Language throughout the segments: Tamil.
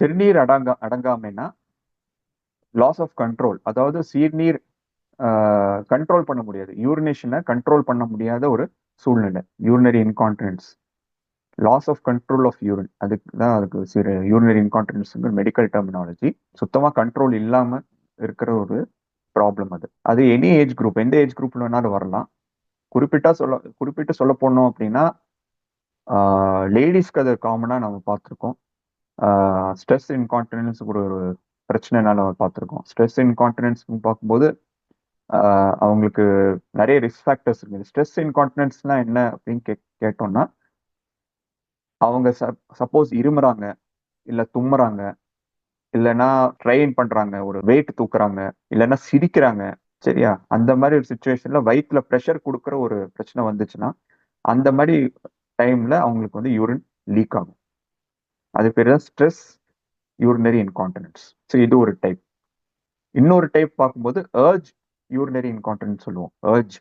சிறுநீர் அடங்கா அடங்காமைன்னா லாஸ் ஆஃப் கண்ட்ரோல் அதாவது சீர்நீர் கண்ட்ரோல் பண்ண முடியாது. யூரினேஷனை கண்ட்ரோல் பண்ண முடியாத ஒரு சூழ்நிலை. Urinary incontinence loss of control of urine அதுக்கு தான் அதுக்கு சிறு யூரினரி இன்கான்டினன்ஸ் மெடிக்கல் டெர்மினாலஜி சுத்தமாக கண்ட்ரோல் இல்லாமல் இருக்கிற ஒரு ப்ராப்ளம் அது. அது எனி ஏஜ் குரூப் எந்த ஏஜ் குரூப்ல வேணாலும் வரலாம். குறிப்பிட்டா சொல்ல குறிப்பிட்டு சொல்ல போனோம் அப்படின்னா லேடிஸ்க்கு அது காமனாக நம்ம பார்த்துருக்கோம். ஸ்ட்ரெஸ் இன்கான்டினன்ஸ் ஒரு ஒரு பிரச்சனைனால பார்த்துருக்கோம். ஸ்ட்ரெஸ் இன்கான்டினன்ஸ் பார்க்கும்போது அவங்களுக்கு நிறைய ரிஸ்க் ஃபேக்டர்ஸ் இருக்குது ஸ்ட்ரெஸ் இன்கான்டினன்ஸ்னா என்ன அப்படின்னு கே கேட்டோம்னா அவங்க சப்போஸ் இருமுறாங்க இல்லை தும்முறாங்க இல்லைன்னா ட்ரெயின் பண்றாங்க ஒரு வெயிட் தூக்குறாங்க இல்லைன்னா சிரிக்கிறாங்க சரியா? அந்த மாதிரி ஒரு சுச்சுவேஷன்ல வயிற்றில் ப்ரெஷர் கொடுக்குற ஒரு பிரச்சனை வந்துச்சுன்னா அந்த மாதிரி டைம்ல அவங்களுக்கு வந்து யூரின் லீக் ஆகும். அது பேர் தான் ஸ்ட்ரெஸ் யூரினரி இன்கான்டினன்ஸ் ஸோ இது ஒரு டைப் இன்னொரு டைப் பார்க்கும்போது ஏர்ஜ் யூரினரி இன்கான்டினன்ஸ் சொல்லுவோம். ஏர்ஜ்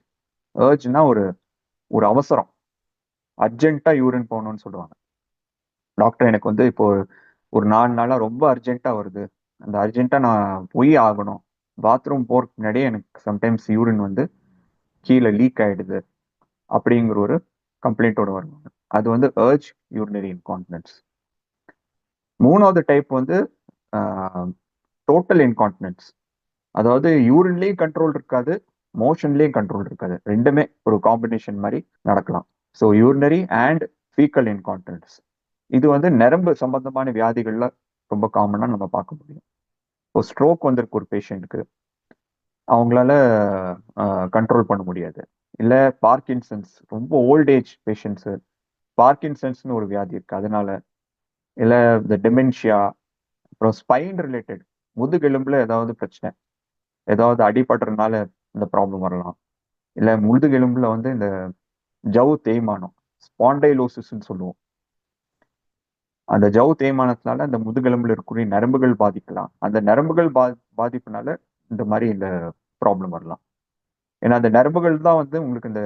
ஏர்ஜ்னா ஒரு ஒரு அவசரம். அர்ஜென்ட்டாக யூரின் போகணும்னு சொல்லுவாங்க. டாக்டர் எனக்கு வந்து இப்போ ஒரு நாலு நாளாக ரொம்ப அர்ஜென்ட்டாக வருது. அந்த அர்ஜென்ட்டாக நான் போய் ஆகணும். பாத்ரூம் போகிறதுக்கு முன்னாடியே எனக்கு சம்டைம்ஸ் யூரின் வந்து கீழே லீக் ஆகிடுது அப்படிங்கிற ஒரு கம்ப்ளைண்ட்டோட வருவாங்க. அது வந்து ஏர்ஜ் யூரினரி இன்கான்டினன்ஸ் மூணாவது டைப் வந்து டோட்டல் இன்கான்டினன்ஸ் அதாவது யூரின்லேயும் கண்ட்ரோல் இருக்காது மோஷன்லேயும் கண்ட்ரோல் இருக்காது. ரெண்டுமே ஒரு காம்பினேஷன் மாதிரி நடக்கலாம். So urinary and faecal incontinence இது வந்து நரம்பு சம்பந்தமான வியாதிகளில் ரொம்ப காமனாக நம்ம பார்க்க முடியும். இப்போ ஸ்ட்ரோக் வந்திருக்கு ஒரு பேஷண்ட்டுக்கு அவங்களால கண்ட்ரோல் பண்ண முடியாது. இல்லை பார்க்கின்சன்ஸ் ரொம்ப ஓல்ட் ஏஜ் பேஷண்ட்ஸு பார்க்கின்சன்ஸ்னு ஒரு வியாதி இருக்குது அதனால இல்லை இந்த டெமென்ஷியா அப்புறம் ஸ்பைன் ரிலேட்டட் முதுகெலும்புல ஏதாவது பிரச்சனை ஏதாவது அடிபடுறதுனால இந்த ப்ராப்ளம் வரலாம். இல்லை முதுகெலும்புல வந்து இந்த ஜவு தேய்மானம் ஸ்பாண்டைலோசிஸ்ன்னு சொல்லுவோம். அந்த ஜவு தேய்மானத்தினால அந்த முதுகெலும்புல இருக்கக்கூடிய நரம்புகள் பாதிக்கலாம். அந்த நரம்புகள் பா பாதிப்புனால இந்த மாதிரி இந்த ப்ராப்ளம் வரலாம். ஏன்னா அந்த நரம்புகள் தான் வந்து உங்களுக்கு இந்த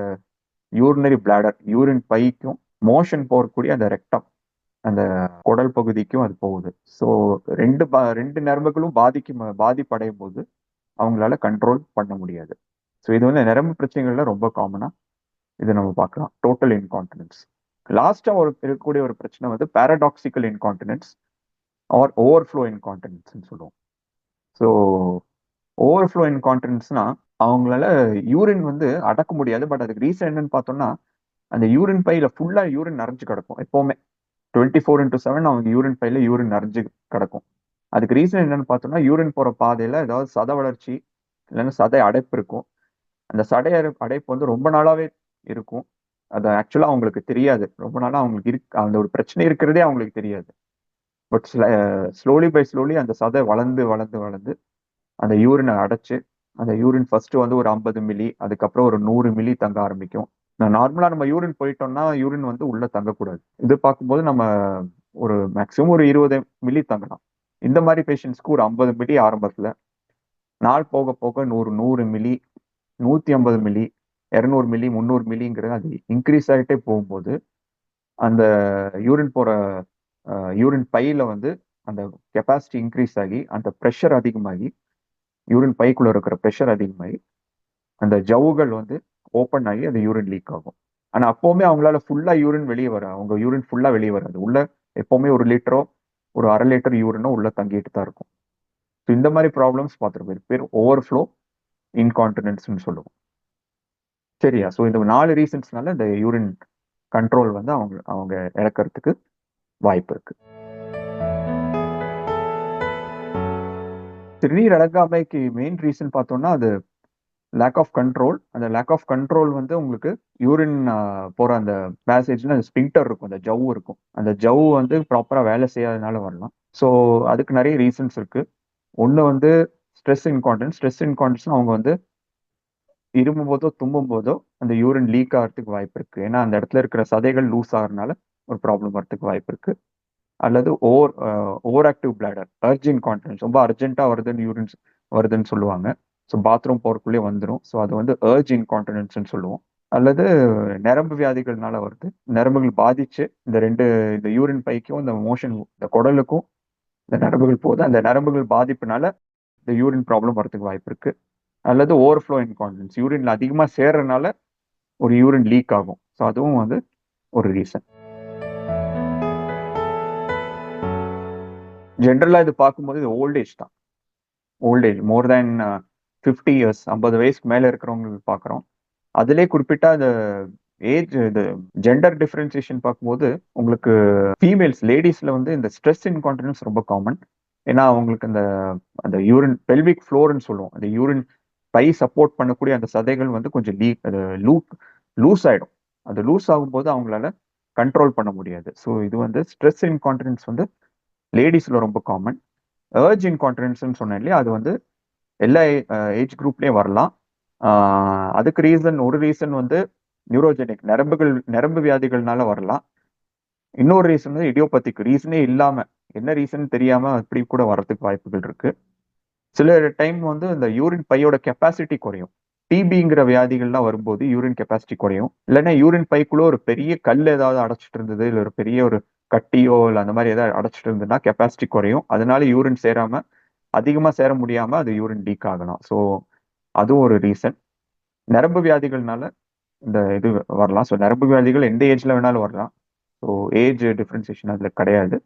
யூரினரி பிளாடர் யூரின் பைக்கும் மோஷன் போகக்கூடிய அந்த ரெக்டம். அந்த குடல் பகுதிக்கும் அது போகுது. ஸோ ரெண்டு பா ரெண்டு நரம்புகளும் பாதிக்கும் பாதிப்படையும் போது அவங்களால கண்ட்ரோல் பண்ண முடியாது. ஸோ இது வந்து நரம்பு பிரச்சனைகள்ல ரொம்ப காமனா இதை நம்ம பார்க்கலாம். டோட்டல் இன்கான்டினன்ஸ் லாஸ்டா ஒரு இருக்கக்கூடிய ஒரு பிரச்சனை வந்து பேரடாக்சிக்கல் இன்கான்டினன்ஸ் ஆர் ஓவர்ஃப்ளோ இன்கான்டினன்ஸ்னு சொல்லுவோம். ஸோ ஓவர்ஃப்ளோ இன்கான்டினன்ஸ்னா அவங்களால யூரின் வந்து அடக்க முடியாது. பட் அதுக்கு ரீசன் என்னன்னு பார்த்தோம்னா அந்த யூரின் பையில ஃபுல்லா யூரின் நிறைஞ்சு கிடக்கும். எப்பவுமே. டுவெண்ட்டி ஃபோர் இன்டூ செவன் அவங்க யூரின் பையில யூரின் நிறைஞ்சு கிடக்கும். அதுக்கு ரீசன் என்னன்னு பார்த்தோம்னா யூரின் போற பாதையில ஏதாவது சத வளர்ச்சி இல்லைன்னா சதை அடைப்பு இருக்கும். அந்த சதை அடைப்பு வந்து ரொம்ப நாளாவே இருக்கும். அது ஆக்சுவலா அவங்களுக்கு தெரியாது. ரொம்ப நாளா அவங்களுக்கு இருக்கு அந்த ஒரு பிரச்சனை இருக்கிறதே அவங்களுக்கு தெரியாது. பட் ஸ்லோலி பை ஸ்லோலி அந்த சதை வளர்ந்து வளர்ந்து வளர்ந்து அந்த யூரினை அடைச்சு அந்த யூரின் ஃபர்ஸ்ட் வந்து ஒரு ஐம்பது மில்லி அதுக்கப்புறம் ஒரு நூறு மில்லி தங்க ஆரம்பிக்கும். நார்மலா நம்ம யூரின் போயிட்டோம்னா யூரின் வந்து உள்ள தங்கக்கூடாது. இது பார்க்கும்போது நம்ம ஒரு மேக்சிமம் ஒரு இருபது மில்லி தங்கலாம். இந்த மாதிரி பேஷண்ட்ஸ்க்கு ஒரு ஐம்பது மில்லி ஆரம்பத்துல நாள் போக போக நூறு நூறு மில்லி நூத்தி ஐம்பது மில்லி இரநூறு மில்லி முந்நூறு மில்லிங்கிறது அது இன்க்ரீஸ் ஆகிட்டே போகும்போது அந்த யூரின் போற யூரின் பையில வந்து அந்த கெப்பாசிட்டி இன்க்ரீஸ் ஆகி அந்த ப்ரெஷர் அதிகமாகி யூரின் பைக்குள்ள இருக்கிற ப்ரெஷர் அதிகமாகி அந்த ஜவ்வுகள் வந்து ஓப்பன் ஆகி அந்த யூரின் லீக் ஆகும். ஆனா அப்பவுமே அவங்களால ஃபுல்லா யூரின் வெளியே வர அவங்க யூரின் ஃபுல்லா வெளியே வராது. உள்ள எப்பவுமே ஒரு லிட்டரோ ஒரு அரை லிட்டர் யூரினோ உள்ள தங்கிட்டு தான் இருக்கும். ஸோ இந்த மாதிரி ப்ராப்ளம்ஸ் பார்த்துருப்போம் பேர் ஓவர்ஃப்ளோ இன்கான்டினன்ஸ்னு சொல்லுவோம். சரியா? ஸோ இந்த நாலு ரீசன்ஸ்னால இந்த யூரின் கண்ட்ரோல் வந்து அவங்க அவங்க இறக்கிறதுக்கு வாய்ப்பு இருக்கு. சிறுநீர் அடங்காமைக்கு மெயின் ரீசன் பார்த்தோம்னா அது லேக் ஆஃப் கண்ட்ரோல் அந்த லேக் ஆஃப் கண்ட்ரோல் வந்து உங்களுக்கு யூரின் போற அந்த பேசேஜ்ல அந்த ஸ்பிங்டர் இருக்கும் அந்த ஜவ் இருக்கும். அந்த ஜவ் வந்து ப்ராப்பரா வேலை செய்யாதனால வரலாம். ஸோ அதுக்கு நிறைய ரீசன்ஸ் இருக்கு. ஒன்று வந்து ஸ்ட்ரெஸ் இன்கான்டன்ஸ் ஸ்ட்ரெஸ் இன்கான்டன்ஸ் அவங்க வந்து இருமும் போதோ தும்பும் போதோ அந்த யூரின் லீக் ஆகிறதுக்கு வாய்ப்பு இருக்கு. ஏன்னா அந்த இடத்துல இருக்கிற சதைகள் லூஸ் ஆகிறதுனால ஒரு ப்ராப்ளம் வரதுக்கு வாய்ப்பு இருக்கு. அல்லது over over active bladder urgent continence ரொம்ப அர்ஜென்ட்டாக வருதுன்னு யூரின்ஸ் வருதுன்னு சொல்லுவாங்க. ஸோ பாத்ரூம் போறக்குள்ளே வந்துடும் ஸோ அது வந்து ஏர்ஜ் இன்கான்டினன்ஸ்னு சொல்லுவோம். அல்லது நரம்பு வியாதிகள்னால வருது. நரம்புகள் பாதிச்சு இந்த ரெண்டு இந்த யூரின் பைக்கும் இந்த மோஷன் இந்த குடலுக்கும் இந்த நரம்புகள் போது அந்த நரம்புகள் பாதிப்புனால இந்த யூரின் ப்ராப்ளம் வரதுக்கு வாய்ப்பு இருக்கு. அல்லது ஓவர்ஃப்ளோ இன்கான்டன்ஸ் யூரின்ல அதிகமாக சேர்றதுனால ஒரு யூரின் லீக் ஆகும். ஸோ அதுவும் வந்து ஒரு ரீசன் ஜென்ரலாக இது பார்க்கும்போது இது ஓல்டேஜ் தான். Old age more than fifty years ஐம்பது வயசுக்கு மேலே இருக்கிறவங்களுக்கு பார்க்குறோம். அதிலே குறிப்பிட்டா அந்த ஏஜ் இது ஜெண்டர் டிஃப்ரென்சியேஷன் பார்க்கும்போது உங்களுக்கு ஃபீமேல்ஸ் லேடிஸில் வந்து இந்த ஸ்ட்ரெஸ் இன்கான்டினன்ஸ் ரொம்ப காமன் ஏன்னா அவங்களுக்கு அந்த அந்த யூரின் பெல்விக் ஃப்ளோர்னு சொல்லுவோம். அந்த யூரின் பை சப்போர்ட் பண்ணக்கூடிய அந்த சதைகள் வந்து கொஞ்சம் லீக் அது லூக் லூஸ் ஆகிடும் அது லூஸ் ஆகும்போது அவங்களால கண்ட்ரோல் பண்ண முடியாது. ஸோ இது வந்து ஸ்ட்ரெஸ் இன்கான்டினன்ஸ் வந்து லேடிஸில் ரொம்ப காமன் ஏர்ஜ் இன்கான்டினன்ஸ்னு சொன்னேன் இல்லையா? அது வந்து எல்லா ஏஜ் குரூப்லேயும் வரலாம். அதுக்கு ரீசன் ஒரு ரீசன் வந்து நியூரோஜெனிக் நரம்புகள் நரம்பு வியாதிகள்னால வரலாம். இன்னொரு ரீசன் வந்து இடியோபத்திக் ரீசனே இல்லாமல் என்ன ரீசன் தெரியாமல் அப்படி கூட வர்றதுக்கு வாய்ப்புகள் இருக்கு. சில டைம் வந்து இந்த யூரின் பையோட கெப்பாசிட்டி குறையும். டிபிங்கிற வியாதிகள்லாம் வரும்போது யூரின் கெப்பாசிட்டி குறையும். இல்லைன்னா யூரின் பைக்குள்ள ஒரு பெரிய கல் ஏதாவது அடைச்சிட்டு இருந்தது இல்லை ஒரு பெரிய ஒரு கட்டியோ இல்லை அந்த மாதிரி ஏதாவது அடைச்சிட்டு இருந்ததுன்னா கெப்பாசிட்டி குறையும். அதனால யூரின் சேராம அதிகமாக சேர முடியாமல் அது யூரின் லீக் ஆகலாம் ஸோ அதுவும் ஒரு ரீசன் நரம்பு வியாதிகள்னால இந்த இது வரலாம். ஸோ நரம்பு வியாதிகள் எந்த ஏஜ்ல வேணாலும் வரலாம். ஸோ ஏஜ் டிஃப்ரென்சியேஷன் அதில் கிடையாது.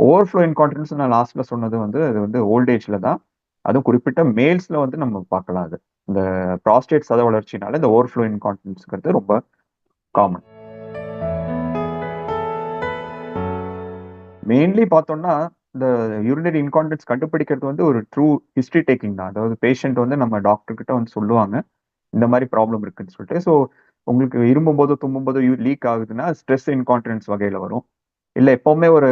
ஓவர்ஃப்ளோ இன்கான்டினன்ஸ் நான் லாஸ்ட்ல சொன்னது வந்து அது வந்து ஓல்ட் ஏஜ்ல தான். அதுவும் குறிப்பிட்ட மேல்ஸ்ல வந்து நம்ம பார்க்கலாம் அது. இந்த ப்ராஸ்டேட் சத வளர்ச்சினால இந்த ஓவர்ஃப்ளோ இன்கான்டினன்ஸ்ங்கிறது ரொம்ப காமன் மெயின்லி பார்த்தோம்னா இந்த யூரினரி இன்கான்டன்ஸ் கண்டுபிடிக்கிறது வந்து ஒரு ட்ரூ ஹிஸ்ட்ரி டேக்கிங் தான். அதாவது பேஷண்ட் வந்து நம்ம டாக்டர் கிட்ட வந்து சொல்லுவாங்க இந்த மாதிரி ப்ராப்ளம் இருக்குன்னு சொல்லிட்டு. ஸோ உங்களுக்கு இரும்பும் போதோ தும்பும் போதோ லீக் ஆகுதுன்னா ஸ்ட்ரெஸ் இன்கான்டன்ஸ் வகையில வரும். இல்லை எப்பவுமே ஒரு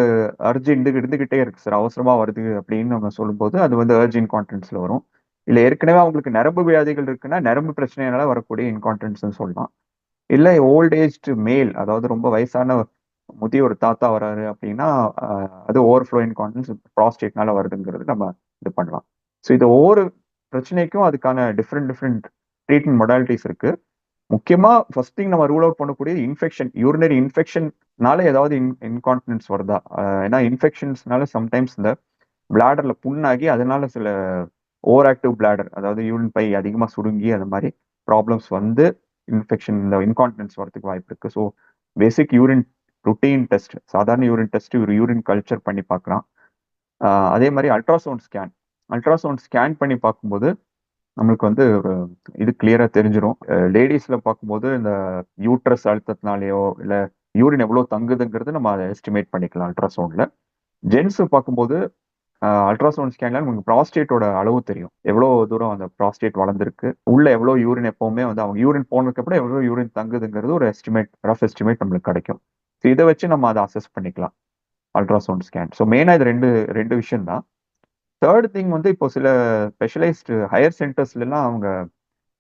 அர்ஜி இருந்து இருந்துகிட்டே இருக்கு சார். அவசரமா வருது அப்படின்னு நம்ம சொல்லும்போது அது வந்து அர்ஜி இன்கான்டன்ஸில் வரும். இல்லை ஏற்கனவே அவங்களுக்கு நரம்பு வியாதிகள் இருக்குன்னா நரம்பு பிரச்சனையினால வரக்கூடிய இன்கான்டன்ஸ்னு சொல்லலாம். இல்லை ஓல்ட் ஏஜ் மேல் அதாவது ரொம்ப வயசான முதிய ஒரு தாத்தா வராரு அப்படின்னா அது ஓவர்ஃப்ளோ இன்கான்டன்ஸ் ப்ராஸ்டேட்னால வருதுங்கிறது நம்ம இது பண்ணலாம். ஸோ இது ஒவ்வொரு பிரச்சனைக்கும் அதுக்கான டிஃப்ரெண்ட் டிஃப்ரெண்ட் ட்ரீட்மெண்ட் மொடாலிட்டிஸ் இருக்கு. முக்கியமா ஃபர்ஸ்ட் திங் நம்ம ரூல் அவுட் பண்ணக்கூடிய இன்ஃபெக்ஷன் யூரினரி இன்ஃபெக்ஷன்னால ஏதாவது இன் இன்கான்டினன்ஸ் வருதா? ஏன்னா இன்ஃபெக்ஷன்ஸ்னால சம்டைம்ஸ் இந்த பிளாடர்ல புண்ணாகி அதனால சில ஓவர் ஆக்டிவ் பிளாடர் அதாவது யூரின் பை அதிகமாக சுருங்கி அந்த மாதிரி ப்ராப்ளம்ஸ் வந்து இன்ஃபெக்ஷன் இந்த இன்கான்டினன்ஸ் வரதுக்கு வாய்ப்பு இருக்கு. So basic urine routine test சாதாரண யூரின் டெஸ்ட் ஒரு யூரின் கல்ச்சர் பண்ணி பார்க்கலாம். அதே மாதிரி அல்ட்ராசவுண்ட் ஸ்கேன். அல்ட்ராசவுண்ட் ஸ்கேன் பண்ணி பார்க்கும்போது நம்மளுக்கு வந்து இது கிளியரா தெரிஞ்சிடும் லேடிஸ்ல பார்க்கும்போது இந்த யூட்ரஸ் அழுத்தத்தினாலேயோ இல்லை யூரின் எவ்வளோ தங்குதுங்கிறது நம்ம அதை எஸ்டிமேட் பண்ணிக்கலாம் அல்ட்ராசவுண்ட்ல ஜென்ஸ் பார்க்கும்போது அல்ட்ராசவுண்ட் ஸ்கேன்ல நமக்கு ப்ராஸ்டேட்டோட அளவு தெரியும். எவ்வளோ தூரம் அந்த ப்ராஸ்டேட் வளர்ந்துருக்கு உள்ள எவ்வளோ யூரின் எப்பவுமே வந்து அவங்க யூரின் போனதுக்கு அப்புறம் எவ்வளோ யூரின் தங்குதுங்கிறது ஒரு எஸ்டிமேட் ரஃப் எஸ்டிமேட் நம்மளுக்கு கிடைக்கும். இதை வச்சு நம்ம அதை அசஸ் பண்ணிக்கலாம். அல்ட்ராசவுண்ட் ஸ்கேன் ஸோ மெயினாக இது ரெண்டு ரெண்டு விஷயம் தான் தேர்ட் திங் வந்து இப்போ சில ஸ்பெஷலைஸ்டு ஹையர் சென்டர்ஸ்லாம் அவங்க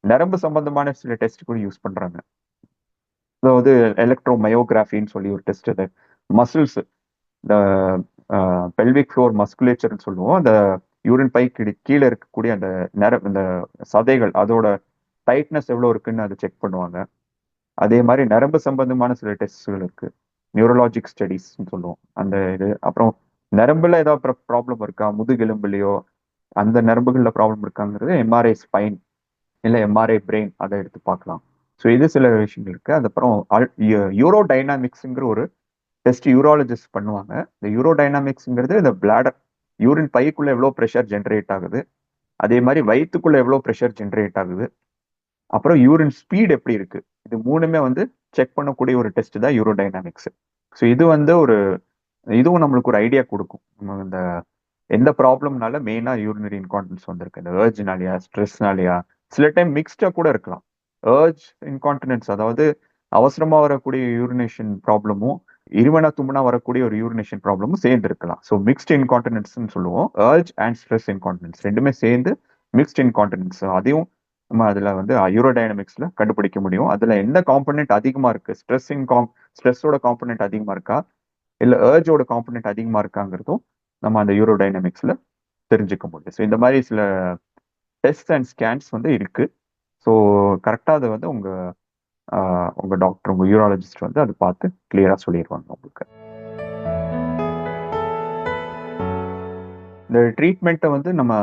நரம்பு சம்பந்தமான சில டெஸ்ட் கூட யூஸ் பண்ணுறாங்க அதாவது எலக்ட்ரோ மயோகிராஃபின்னு சொல்லி ஒரு டெஸ்ட் அது. மசில்ஸ் இந்த பெல்விக் ஃப்ளோர் மஸ்குலேச்சர்னு சொல்லுவோம். அந்த யூரின் பை கீழே இருக்கக்கூடிய அந்த நர இந்த சதைகள் அதோட டைட்னஸ் எவ்வளோ இருக்குன்னு அதை செக் பண்ணுவாங்க. அதே மாதிரி நரம்பு சம்பந்தமான சில டெஸ்ட்கள் இருக்குது நியூரலாஜிக் ஸ்டடிஸ் சொல்லுவோம். அந்த இது. அப்புறம் நரம்புல ஏதாவது ப்ராப்ளம் இருக்கா? முதுகெலும்புலையோ அந்த நரம்புகள்ல ப்ராப்ளம் இருக்காங்கிறது எம்ஆர்ஐ ஸ்பைன் இல்லை எம்ஆர்ஐ பிரெயின் அதை எடுத்து பார்க்கலாம். ஸோ இது சில விஷயங்கள் இருக்கு. அதுக்கப்புறம் யூரோ டைனாமிக்ஸுங்கிற ஒரு டெஸ்ட் யூரோலஜிஸ்ட் பண்ணுவாங்க. இந்த யூரோ டைனாமிக்ஸுங்கிறது இந்த பிளாடர் யூரின் பைக்குள்ள எவ்வளோ ப்ரெஷர் ஜென்ரேட் ஆகுது? அதே மாதிரி வயிற்றுக்குள்ள எவ்வளோ ப்ரெஷர் ஜென்ரேட் ஆகுது? அப்புறம் யூரின் ஸ்பீட் எப்படி இருக்கு? இது மூணுமே வந்து செக் பண்ணக்கூடிய ஒரு டெஸ்ட் தான் யூரோ டைனாமிக்ஸ் ஸோ இது வந்து ஒரு இதுவும் நம்மளுக்கு ஒரு ஐடியா கொடுக்கும். நம்ம இந்த எந்த ப்ராப்ளம்னால மெயினாக யூரினரி இன்கான்டன்ஸ் வந்திருக்கு. இந்த ஏர்ஜ்னாலியா ஸ்ட்ரெஸ்னாலியா சில டைம் மிக்ஸ்டாக கூட இருக்கலாம். ஏர்ஜ் இன்கான்டினன்ஸ் அதாவது அவசரமாக வரக்கூடிய யூரினேஷன் ப்ராப்ளமும் இருவனா தும்பனா வரக்கூடிய ஒரு யூரினேஷன் ப்ராப்ளமும் சேர்ந்து இருக்கலாம். ஸோ மிக்ஸ்ட் இன்கான்டினன்ஸ் சொல்லுவோம். ஏர்ஜ் அண்ட் ஸ்ட்ரெஸ் இன்கான்டினன்ஸ் ரெண்டுமே சேர்ந்து மிக்ஸ்ட் இன்கான்டினன்ஸ் அதையும் நம்ம அதுல வந்து யூரோடைனமிக்ஸ்ல கண்டுபிடிக்க முடியும். அதுல எந்த காம்பனெண்ட் அதிகமா இருக்கு? ஸ்ட்ரெஸ்ஸிங் காம் ஸ்ட்ரெஸ்ஸோட காம்பனெண்ட் அதிகமா இருக்கா? இல்ல ஏர்ஜோட காம்பனெண்ட் அதிகமா இருக்காங்கிறதும் நம்ம அந்த யூரோடைனமிக்ஸ்ல தெரிஞ்சுக்க முடியும். ஸோ இந்த மாதிரி சில டெஸ்ட் அண்ட் ஸ்கேன்ஸ் வந்து இருக்கு. ஸோ கரெக்டாக அதை வந்து உங்க உங்க டாக்டர் உங்க யூராலஜிஸ்ட் வந்து அதை பார்த்து கிளியரா சொல்லிடுவாங்க உங்களுக்கு. இந்த ட்ரீட்மெண்ட்டை வந்து நம்ம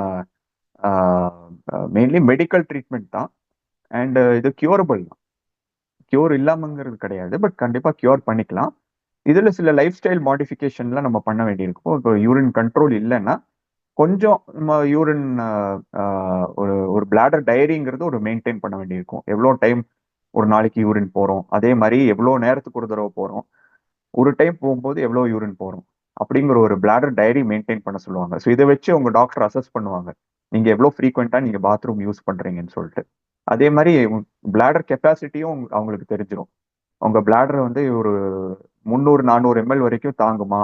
மெயின்லி மெடிக்கல் ட்ரீட்மெண்ட் தான். அண்ட் இது கியூரபிள் தான். கியூர் இல்லாமங்கிறது கிடையாது பட் கண்டிப்பாக கியூர் பண்ணிக்கலாம். இதில் சில லைஃப் ஸ்டைல் மாடிஃபிகேஷன்லாம் நம்ம பண்ண வேண்டியிருக்கும். இப்போ யூரின் கண்ட்ரோல் இல்லைன்னா கொஞ்சம் நம்ம யூரின் ஒரு ஒரு பிளாடர் டயரிங்கிறது ஒரு மெயின்டைன் பண்ண வேண்டியிருக்கும். எவ்வளோ டைம் ஒரு நாளைக்கு யூரின் போகிறோம் அதே மாதிரி எவ்வளோ நேரத்துக்கு ஒரு தடவை போகிறோம் ஒரு டைம் போகும்போது எவ்வளோ யூரின் போகிறோம் அப்படிங்கிற ஒரு பிளாடர் டைரி மெயின்டைன் பண்ண சொல்லுவாங்க. ஸோ இதை வச்சு உங்கள் டாக்டர் அசஸ் பண்ணுவாங்க. நீங்க எவ்வளோ ஃப்ரீக்வெண்டா நீங்க பாத்ரூம் யூஸ் பண்றீங்கன்னு சொல்லிட்டு. அதே மாதிரி பிளாடர் கெப்பாசிட்டியும் அவங்களுக்கு தெரிஞ்சிடும் உங்க பிளாடர் வந்து ஒரு முந்நூறு நானூறு எம்எல் வரைக்கும் தாங்குமா?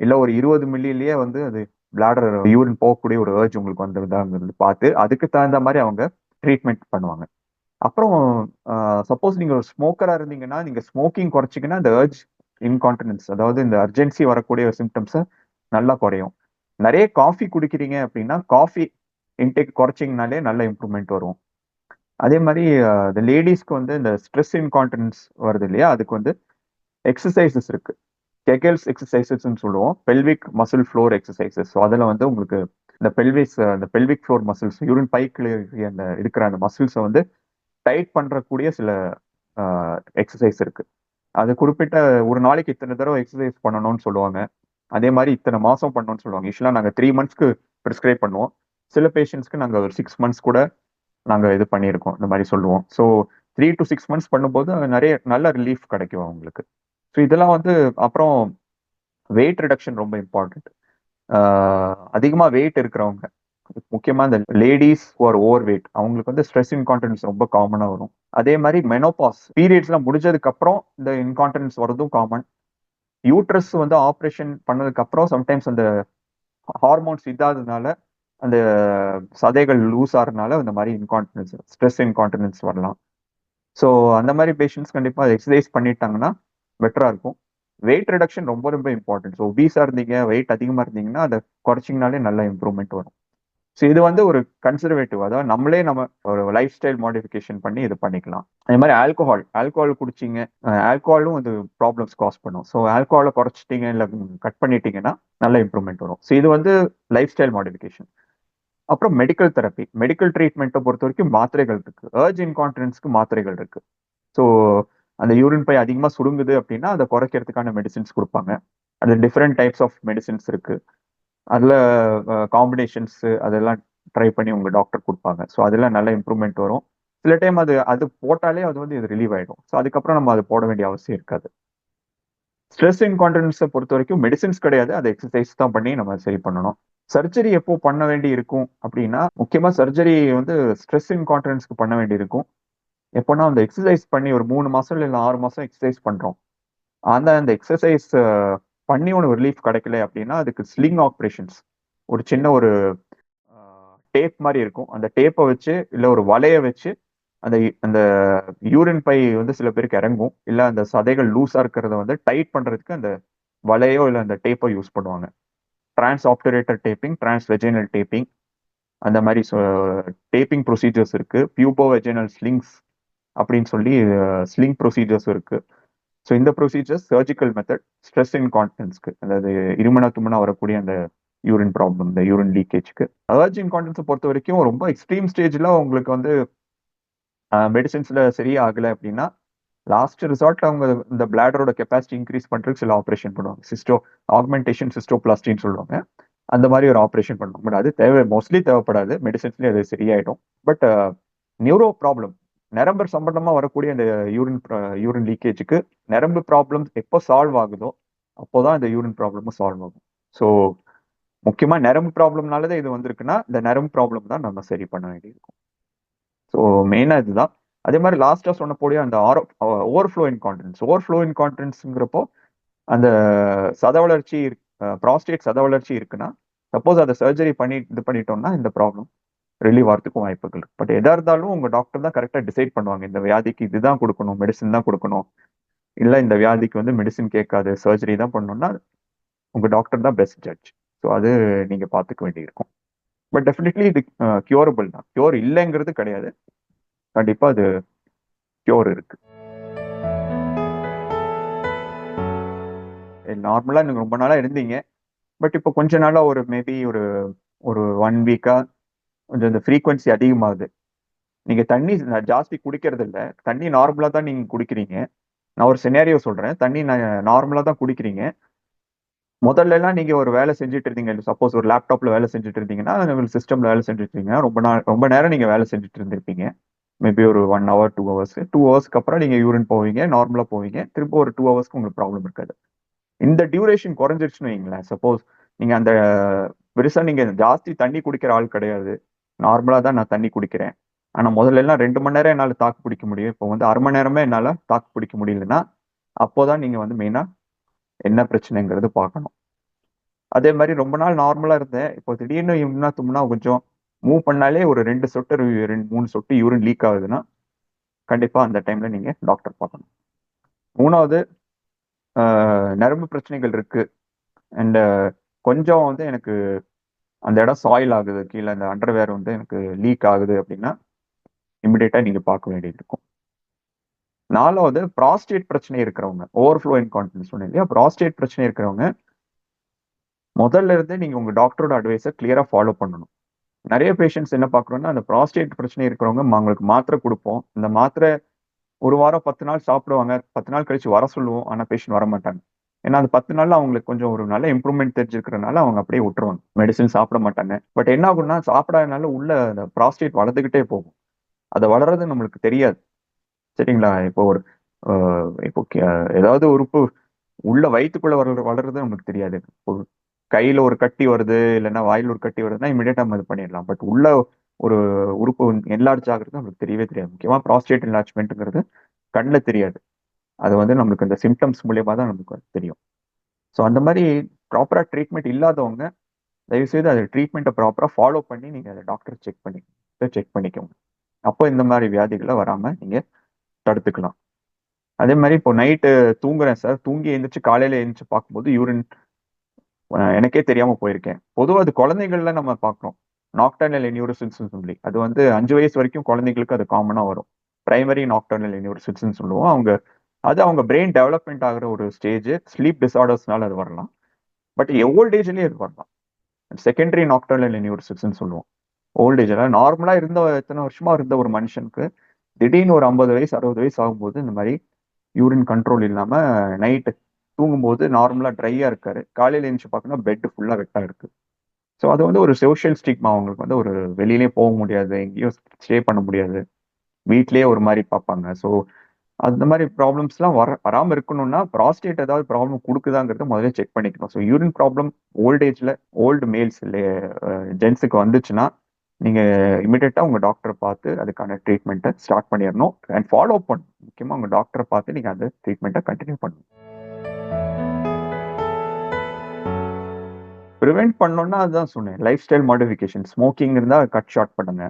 இல்லை ஒரு இருபது மில்லிலேயே வந்து அது பிளாடர் யூரின் போகக்கூடிய ஒரு ஏர்ஜ் உங்களுக்கு வந்துருதாங்கிறது பார்த்து அதுக்கு தகுந்த மாதிரி அவங்க ட்ரீட்மெண்ட் பண்ணுவாங்க. அப்புறம் சப்போஸ் நீங்க ஒரு ஸ்மோக்கரா இருந்தீங்கன்னா நீங்க ஸ்மோக்கிங் குறைச்சிங்கன்னா இந்த ஏர்ஜ் இன்கான்டினன்ஸ் அதாவது இந்த அர்ஜென்சி வரக்கூடிய சிம்டம்ஸை நல்லா குறையும். நிறைய காஃபி குடிக்கிறீங்க அப்படின்னா காஃபி இன்டேக் குறைச்சிங்கனாலே நல்ல இம்ப்ரூவ்மெண்ட் வரும். அதே மாதிரி இந்த லேடிஸ்க்கு வந்து இந்த ஸ்ட்ரெஸ் இன்கான்டன்ஸ் வருது இல்லையா? அதுக்கு வந்து எக்ஸசைசஸ் இருக்கு. கெகல்ஸ் எக்ஸசைசஸ்ன்னு சொல்லுவோம். Pelvic muscle floor exercises so அதில் வந்து உங்களுக்கு இந்த பெல்விஸ் அந்த பெல்விக் ஃப்ளோர் மசில்ஸ் யூரின் பைக்கில் அந்த இருக்கிற அந்த மசில்ஸை வந்து டைட் பண்ணுறக்கூடிய சில எக்ஸசைஸ் இருக்கு. அது குறிப்பிட்ட ஒரு நாளைக்கு இத்தனை தடவை எக்ஸசைஸ் பண்ணணும்னு சொல்லுவாங்க. அதே மாதிரி இத்தனை மாதம் பண்ணணும்னு சொல்லுவாங்க. யூஸ்வலாக நாங்கள் த்ரீ மந்த்ஸ்க்கு ப்ரிஸ்கிரைப் பண்ணுவோம். சில பேஷண்ட்ஸ்க்கு நாங்கள் ஒரு சிக்ஸ் மந்த்ஸ் கூட நாங்கள் இது பண்ணியிருக்கோம் இந்த மாதிரி சொல்லுவோம். So three to six months பண்ணும்போது நிறைய நல்ல ரிலீஃப் கிடைக்கும் அவங்களுக்கு. ஸோ இதெல்லாம் வந்து அப்புறம் வெயிட் ரிடக்ஷன் ரொம்ப இம்பார்ட்டன்ட் அதிகமாக வெயிட் இருக்கிறவங்க முக்கியமாக இந்த லேடிஸ் ஆர் ஓவர் வெயிட் அவங்களுக்கு வந்து ஸ்ட்ரெஸ் இன்கான்டன்ஸ் ரொம்ப காமனாக வரும். அதே மாதிரி மெனோபாஸ் பீரியட்ஸ்லாம் முடிஞ்சதுக்கு அப்புறம் இந்த இன்கான்டன்ஸ் வரதும் காமன் யூட்ரஸ் வந்து ஆப்ரேஷன் பண்ணதுக்கு அப்புறம் சம்டைம்ஸ் அந்த ஹார்மோன்ஸ் இல்லாததுனால அந்த சதைகள் லூஸ் ஆகிறதுனால அந்த மாதிரி இன்கான்டினன்ஸ் ஸ்ட்ரெஸ் இன்கான்டினன்ஸ் வரலாம். ஸோ அந்த மாதிரி பேஷண்ட்ஸ் கண்டிப்பாக எக்ஸசைஸ் பண்ணிட்டாங்கன்னா பெட்டராக இருக்கும். வெயிட் ரிடக்ஷன் ரொம்ப ரொம்ப இம்பார்ட்டன்ட் ஸோ ஒபீஸாக இருந்தீங்க வெயிட் அதிகமாக இருந்தீங்கன்னா அதை குறைச்சிங்கனாலே நல்ல இம்ப்ரூவ்மெண்ட் வரும். ஸோ இது வந்து ஒரு கன்சர்வேட்டிவ் அதாவது நம்மளே நம்ம ஒரு லைஃப் ஸ்டைல் மாடிஃபிகேஷன் பண்ணி இது பண்ணிக்கலாம். அதே மாதிரி ஆல்கோஹால் ஆல்கோஹால் குடிச்சிங்க ஆல்கோஹாலும் வந்து ப்ராப்ளம்ஸ் காஸ் பண்ணும். ஸோ ஆல்கோஹாலை குறைச்சிட்டிங்க இல்லை கட் பண்ணிட்டீங்கன்னா நல்ல இம்ப்ரூவ்மெண்ட் வரும். ஸோ இது வந்து லைஃப் ஸ்டைல் மாடிஃபிகேஷன் அப்புறம் மெடிக்கல் தெரப்பி மெடிக்கல் ட்ரீட்மெண்ட்டை பொறுத்த வரைக்கும் மாத்திரைகள் இருக்கு. ஏர்ஜ் இன்கான்டினன்ஸ்க்கு மாத்திரைகள் இருக்கு. ஸோ அந்த யூரின் பை அதிகமாக சுருங்குது அப்படின்னா அதை குறைக்கிறதுக்கான மெடிசின்ஸ் கொடுப்பாங்க. அது டிஃப்ரெண்ட் டைப்ஸ் ஆஃப் மெடிசின்ஸ் இருக்கு. அதில் காம்பினேஷன்ஸ் அதெல்லாம் ட்ரை பண்ணி உங்கள் டாக்டர் கொடுப்பாங்க. ஸோ அதெல்லாம் நல்ல இம்ப்ரூவ்மெண்ட் வரும். சில டைம் அது அது போட்டாலே அது வந்து இது ரிலீவ் ஆகிடும் ஸோ அதுக்கப்புறம் நம்ம அது போட வேண்டிய அவசியம் இருக்காது. ஸ்ட்ரெஸ் இன்கான்டன்ஸை பொறுத்த வரைக்கும் மெடிசின்ஸ் கிடையாது. அதை எக்ஸசைஸ் தான் பண்ணி நம்ம சரி பண்ணணும். சர்ஜரி எப்போ பண்ண வேண்டி இருக்கும் அப்படின்னா முக்கியமாக சர்ஜரி வந்து ஸ்ட்ரெஸ் இன்கான்டன்ஸ்க்கு பண்ண வேண்டி இருக்கும். எப்போனா அந்த எக்ஸசைஸ் பண்ணி ஒரு மூணு மாதம் இல்லை ஆறு மாதம் எக்ஸசைஸ் பண்ணுறோம் அந்த அந்த எக்ஸசைஸ் பண்ணி ஒன்று ரிலீஃப் கிடைக்கல அப்படின்னா அதுக்கு ஸ்லிங் ஆப்ரேஷன்ஸ் ஒரு சின்ன ஒரு டேப் மாதிரி இருக்கும். அந்த டேப்பை வச்சு இல்லை ஒரு வலையை வச்சு அந்த அந்த யூரின் பை வந்து சில பேருக்கு இறங்கும். இல்லை அந்த சதைகள் லூஸாக இருக்கிறத வந்து டைட் பண்ணுறதுக்கு அந்த வலையோ இல்லை அந்த டேப்போ யூஸ் பண்ணுவாங்க. Transobturator taping transvaginal taping அந்த மாதிரி டேப்பிங் ப்ரொசீஜர்ஸ் இருக்கு. பியூபோ வெஜைனல் ஸ்லிங்ஸ் அப்படின்னு சொல்லி ஸ்லிங் ப்ரொசீஜர்ஸ் இருக்கு. ஸோ இந்த ப்ரொசீஜர்ஸ் சர்ஜிக்கல் மெத்தட் ஸ்ட்ரெஸ் இன்கான்டென்ஸ்க்கு அதாவது இருமனா தும்மனா வரக்கூடிய அந்த யூரின் ப்ராப்ளம் இந்த யூரின் லீக்கேஜ்க்கு அலர்ஜி இன்கான்டன்ஸை பொறுத்த வரைக்கும் ரொம்ப எக்ஸ்ட்ரீம் ஸ்டேஜில் உங்களுக்கு வந்து மெடிசின்ஸில் சரியாகலை அப்படின்னா லாஸ்ட் ரிசார்ட்ல அவங்க இந்த பிளாடரோட கெப்பாசிட்டி இன்க்ரீஸ் பண்றதுக்கு சில ஆப்ரேஷன் பண்ணுவாங்க. சிஸ்டோ ஆக்மெண்டேஷன் சிஸ்டோபிளாஸ்டின்னு சொல்லுவாங்க. அந்த மாதிரி ஒரு ஆப்ரேஷன் பண்ணுவோம் பட் அது தேவை மோஸ்ட்லி தேவைப்படாது. மெடிசன்ஸ்லேயே அது சரியாயிடும். பட் நியூரோ ப்ராப்ளம் நரம்பு சம்பந்தமா வரக்கூடிய அந்த யூரின் யூரின் லீக்கேஜுக்கு நரம்பு ப்ராப்ளம் எப்போ சால்வ் ஆகுதோ அப்போதான் இந்த யூரின் ப்ராப்ளமும் சால்வ் ஆகும். ஸோ முக்கியமா நரம்பு ப்ராப்ளம்னால தான் இது வந்திருக்குன்னா இந்த நரம்பு ப்ராப்ளம் தான் நம்ம சரி பண்ண வேண்டியிருக்கும். ஸோ மெயினாக இதுதான். அதே மாதிரி லாஸ்டா சொன்னக்கூடிய அந்த ஆரோ ஓவர்ஃப்ளோ இன்கான்டன்ஸ் ஓவர்ஃப்ளோ இன்கான்டன்ஸ்ங்கிறப்போ அந்த சத வளர்ச்சி ப்ராஸ்டேட் சத வளர்ச்சி இருக்குன்னா சப்போஸ் அதை சர்ஜரி பண்ணி இது பண்ணிட்டோம்னா இந்த ப்ராப்ளம் ரிலீவ் ஆகிறதுக்கும் வாய்ப்புகள் பட் எதா இருந்தாலும் உங்க டாக்டர் தான் கரெக்டாக டிசைட் பண்ணுவாங்க. இந்த வியாதிக்கு இதுதான் கொடுக்கணும் மெடிசின் தான் கொடுக்கணும். இல்லை இந்த வியாதிக்கு வந்து மெடிசின் கேட்காது சர்ஜரி தான் பண்ணணும்னா உங்க டாக்டர் தான் பெஸ்ட் ஜட்ஜ் ஸோ அது நீங்க பார்த்துக்க வேண்டியிருக்கும். பட் டெஃபினெட்லி இது கியூரபிள் தான். கியூர் இல்லைங்கிறது கிடையாது. கண்டிப்பா அது கியூர் இருக்கு. நார்மலா நீங்க ரொம்ப நாளா இருந்தீங்க. பட் இப்போ கொஞ்ச நாளா ஒரு மேபி ஒரு ஒரு ஒன் வீக்கா கொஞ்சம் இந்த ஃப்ரீக்வன்சி அதிகமாகுது. நீங்க தண்ணி ஜாஸ்தி குடிக்கிறது இல்ல. தண்ணி நார்மலா தான் நீங்க குடிக்கிறீங்க. நான் ஒரு சினாரியோ சொல்றேன். தண்ணி நார்மலா தான் குடிக்கிறீங்க. முதல்ல எல்லாம் நீங்க ஒரு வேலை செஞ்சுட்டு இருந்தீங்க. சப்போஸ் ஒரு லேப்டாப்ல வேலை செஞ்சுட்டு இருந்தீங்கன்னா உங்களுக்கு சிஸ்டம்ல வேலை செஞ்சுட்டு இருந்தீங்க ரொம்ப நாள் ரொம்ப நேரம் நீங்க வேலை செஞ்சுட்டு இருந்திருப்பீங்க. மேபி ஒரு one hour two hours two ஹவர்ஸ்க்கு அப்புறம் நீங்கள் யூரின் போவீங்க நார்மலாக போவீங்க. திரும்ப ஒரு டூ ஹவர்ஸ்க்கு உங்களுக்கு ப்ராப்ளம் இருக்காது. இந்த டியூரேஷன் குறைஞ்சிருச்சுன்னு வைங்களேன். சப்போஸ் நீங்கள் அந்த பெருசாக நீங்கள் ஜாஸ்தி தண்ணி குடிக்கிற ஆள் கிடையாது. நார்மலாக தான் நான் தண்ணி குடிக்கிறேன். ஆனால் முதல்ல எல்லாம் ரெண்டு மணி நேரம் என்னால் தாக்கு பிடிக்க முடியும். இப்போ வந்து அரை மணி நேரமே என்னால் தாக்கு பிடிக்க முடியலன்னா அப்போதான் நீங்கள் வந்து மெயினாக என்ன பிரச்சனைங்கிறது பார்க்கணும். அதே மாதிரி ரொம்ப நாள் நார்மலாக இருந்தேன். இப்போ திடீர்னு இம்னா தும்னா கொஞ்சம் மூவ் பண்ணாலே ஒரு ரெண்டு சொட்டு ரெண்டு மூணு சொட்டு யூரின் லீக் ஆகுதுன்னா கண்டிப்பா அந்த டைம்ல நீங்க டாக்டர் பார்க்கணும். மூணாவது நரம்பு பிரச்சனைகள் இருக்கு. அண்ட் கொஞ்சம் வந்து எனக்கு அந்த இடம் சாயில் ஆகுது கீழே அந்த அண்டர்வேர் வந்து எனக்கு லீக் ஆகுது அப்படின்னா இமிடியேட்டா நீங்க பார்க்க வேண்டியது இருக்கும். நாலாவது ப்ராஸ்டேட் பிரச்சனை இருக்கிறவங்க ஓவர்ஃப்ளோ இன்கான்டினன்ஸ் சொன்னேன் இல்லையா? ப்ராஸ்டேட் பிரச்சனை இருக்கிறவங்க முதல்ல இருந்து நீங்க உங்க டாக்டரோட அட்வைஸை கிளியரா ஃபாலோ பண்ணணும். நிறைய பேஷண்ட்ஸ் என்ன பார்க்குறோம்னா அந்த ப்ராஸ்டேட் பிரச்சனை இருக்கிறவங்க அவங்களுக்கு மாத்திரை கொடுப்போம். இந்த மாத்திரை ஒரு வாரம் பத்து நாள் சாப்பிடுவாங்க. பத்து நாள் கழிச்சு வர சொல்லுவோம். ஆனா பேஷண்ட் வர மாட்டாங்க. ஏன்னா அந்த பத்து நாள்ல அவங்களுக்கு கொஞ்சம் ஒரு நல்ல இம்ப்ரூவ்மெண்ட் தெரிஞ்சிருக்கிறனால அவங்க அப்படியே விட்டுருவாங்க. மெடிசன் சாப்பிட மாட்டாங்க. பட் என்ன ஆகும்னா சாப்பிடாதனால உள்ள அந்த ப்ராஸ்டேட் வளர்ந்துகிட்டே போகும். அதை வளர்றது நம்மளுக்கு தெரியாது. சரிங்களா? இப்போ ஒரு ஆஹ் இப்போ ஏதாவது உறுப்பு உள்ள வயிற்றுக்குள்ள வளர வளர்றது நம்மளுக்கு தெரியாது. இப்போ கையில ஒரு கட்டி வருது இல்லைன்னா வாயில் ஒரு கட்டி வருதுன்னா இமீடியட்டா நம்ம இது பண்ணிடலாம். பட் உள்ள ஒரு உறுப்பு என்லார்ஜ் ஆகுறது நமக்கு தெரியவே தெரியாது. முக்கியமா ப்ராஸ்டேட் என்லார்ஜ்மெண்ட்டுங்கிறது கண்ணில் தெரியாது. அது வந்து நம்மளுக்கு அந்த சிம்டம்ஸ் மூலியமா தான் நமக்கு தெரியும். ஸோ அந்த மாதிரி ப்ராப்பரா ட்ரீட்மெண்ட் இல்லாதவங்க தயவுசெய்து அது ட்ரீட்மெண்ட்டை ப்ராப்பரா ஃபாலோ பண்ணி நீங்க அதை டாக்டர் செக் பண்ணி செக் பண்ணிக்கோங்க. அப்போ இந்த மாதிரி வியாதிகளை வராம நீங்க தடுத்துக்கலாம். அதே மாதிரி இப்போ நைட்டு தூங்குறேன் சார் தூங்கி எழுந்திரிச்சு காலையில எழுந்திரிச்சு பார்க்கும்போது யூரின் எனக்கே தெரியாம போயிருக்கேன். பொதுவாக அது குழந்தைகள்ல நம்ம பார்க்குறோம் நாக்டர்னல் நியூரோசின்ஸ் சொல்லி. அது வந்து அஞ்சு வயசு வரைக்கும் குழந்தைங்களுக்கு அது காமனா வரும். பிரைமரி நாக்டர்னல் நியூரோசின்ஸ் சொல்லுவோம். அவங்க அது அவங்க பிரெயின் டெவலப்மெண்ட் ஆகிற ஒரு ஸ்டேஜ் ஸ்லீப் டிசார்டர்ஸ்னால அது வரலாம். பட் ஓல்ட் ஏஜ்லயே அது வரலாம். செகண்டரி நாக்டர்னல் நியூரோசின்ஸ் சொல்லுவோம். ஓல்ட் ஏஜில் நார்மலாக நார்மலா இருந்த எத்தனை வருஷமா இருந்த ஒரு மனுஷனுக்கு திடீர்னு ஒரு ஐம்பது வயசு அறுபது வயசு ஆகும்போது இந்த மாதிரி யூரின் கண்ட்ரோல் இல்லாம நைட்டு தூங்கும்போது நார்மலாக ட்ரையாக இருக்காரு. காலையில் எழுந்துச்சு பார்க்கணும் பெட் ஃபுல்லாக வெட்டாக இருக்கு. ஸோ அது வந்து ஒரு சோஷியல் ஸ்டிக்மா அவங்களுக்கு வந்து ஒரு வெளியிலே போக முடியாது. எங்கேயும் ஸ்டே பண்ண முடியாது. வீட்லேயே ஒரு மாதிரி பார்ப்பாங்க. ஸோ அந்த மாதிரி ப்ராப்ளம்ஸ்லாம் வர வராமல் இருக்கணும்னா ப்ராஸ்டேட் ஏதாவது ப்ராப்ளம் கொடுக்குதாங்கிறத முதல்ல செக் பண்ணிக்கணும். So urine problem old old males ஜென்ஸுக்கு வந்துச்சுன்னா நீங்கள் இமிடியட்டாக உங்கள் டாக்டரை பார்த்து அதுக்கான ட்ரீட்மெண்ட்டை ஸ்டார்ட் பண்ணிடணும். அண்ட் ஃபாலோ பண்ணணும். முக்கியமாக உங்கள் டாக்டரை பார்த்து நீங்கள் அந்த ட்ரீட்மெண்ட்டை கண்டினியூ பண்ணணும். ப்ரிவெண்ட் பண்ணோம்னா அதுதான் சொன்னேன். லைஃப் ஸ்டைல் மாடிஃபிகேஷன் ஸ்மோக்கிங் இருந்தால் கட் ஷார்ட் பண்ணுங்க.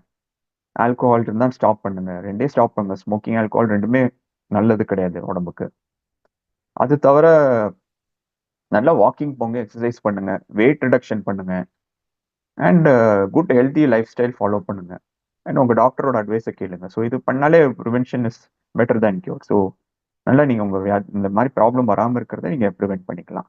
ஆல்கோஹால் இருந்தால் ஸ்டாப் பண்ணுங்க. ரெண்டே ஸ்டாப் பண்ணுங்க. ஸ்மோக்கிங் ஆல்கோஹால் ரெண்டுமே நல்லது கிடையாது உடம்புக்கு. அது தவிர நல்லா வாக்கிங் போங்க எக்ஸசைஸ் பண்ணுங்க வெயிட் ரிடக்ஷன் பண்ணுங்க. And good healthy lifestyle follow பண்ணுங்க. அண்ட் உங்கள் டாக்டரோட அட்வைஸை கேளுங்க. ஸோ இது பண்ணாலே prevention is better than cure so நல்லா நீங்கள் உங்கள் இந்த மாதிரி ப்ராப்ளம் வராமல் இருக்கிறத நீங்கள் ப்ரிவென்ட் பண்ணிக்கலாம்.